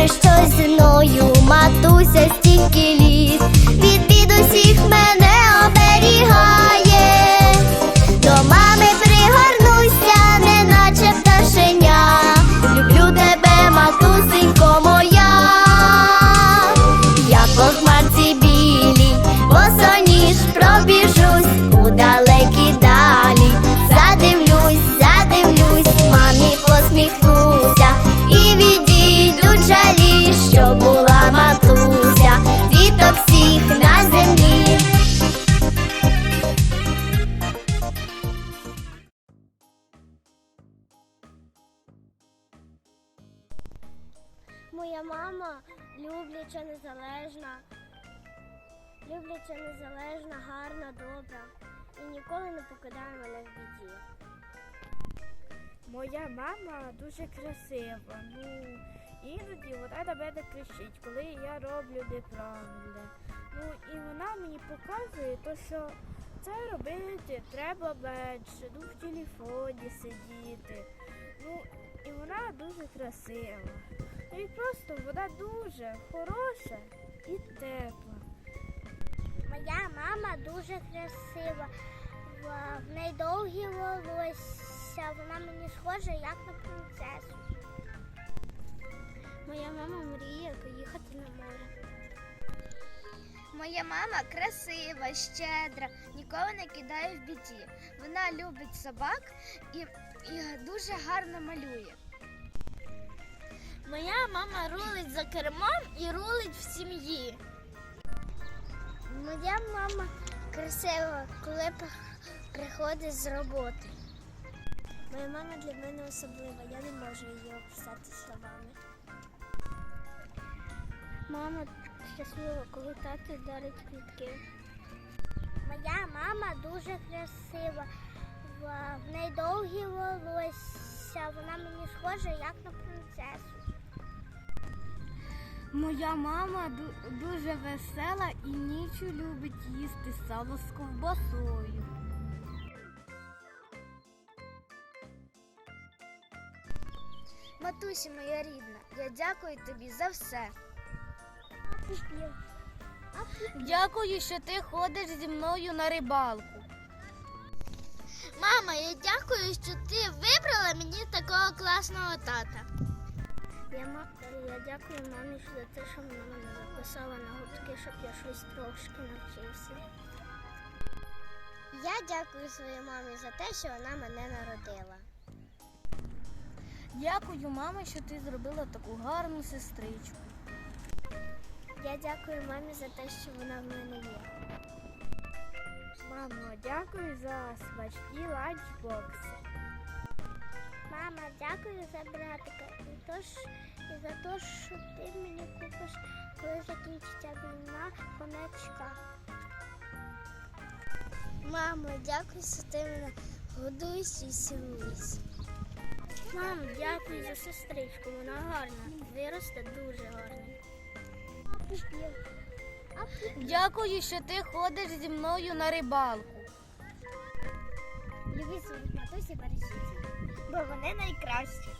Говориш щось зі мною, матуся стільки літ. Любляча, незалежна, любляча, незалежна, гарна, добра і ніколи не покидає мене в біді. Моя мама дуже красива. Ну, іноді вона на мене кричить, коли я роблю неправильно. Ну і вона мені показує, то, що це робити треба менше, ну в телефоні сидіти. Ну, і вона дуже красива. І просто вона дуже хороша і тепла. Моя мама дуже красива. В неї довгі волосся, вона мені схожа як на принцесу. Моя мама мріє поїхати на море. Моя мама красива, щедра, ніколи не кидає в біді. Вона любить собак і, і дуже гарно малює. Моя мама рулить за кермом і рулить в сім'ї. Моя мама красива, коли приходить з роботи. Моя мама для мене особлива, я не можу її описати словами. Мама щаслива, коли тато дарить квітки. Моя мама дуже красива. В неї довгі волосся, вона мені схожа як на принцесу. Моя мама дуже весела і нічу любить їсти сало з ковбасою. Матусі моя рідна, я дякую тобі за все. Дякую, що ти ходиш зі мною на рибалку. Мама, я дякую, що ти вибрала мені такого класного тата. Я, ма- я дякую мамі за те, що вона мене записала на гуртки, щоб я щось трошки навчився. Я дякую своїй мамі за те, що вона мене народила. Дякую, мама, що ти зробила таку гарну сестричку. Я дякую мамі за те, що вона в мене є. Мамо, дякую за смачні ланчбокси. Дякую за братика. І, то, і за те, що ти мені купиш, коли закінчиться війна, хомячка. Мамо, дякую, що ти мене годуєш і силуєш. Мамо, дякую за сестричку, вона гарна. Виросте дуже гарна. Дякую, що ти ходиш зі мною на рибалку. Любіть на матусі бережіть, бо вони найкращі.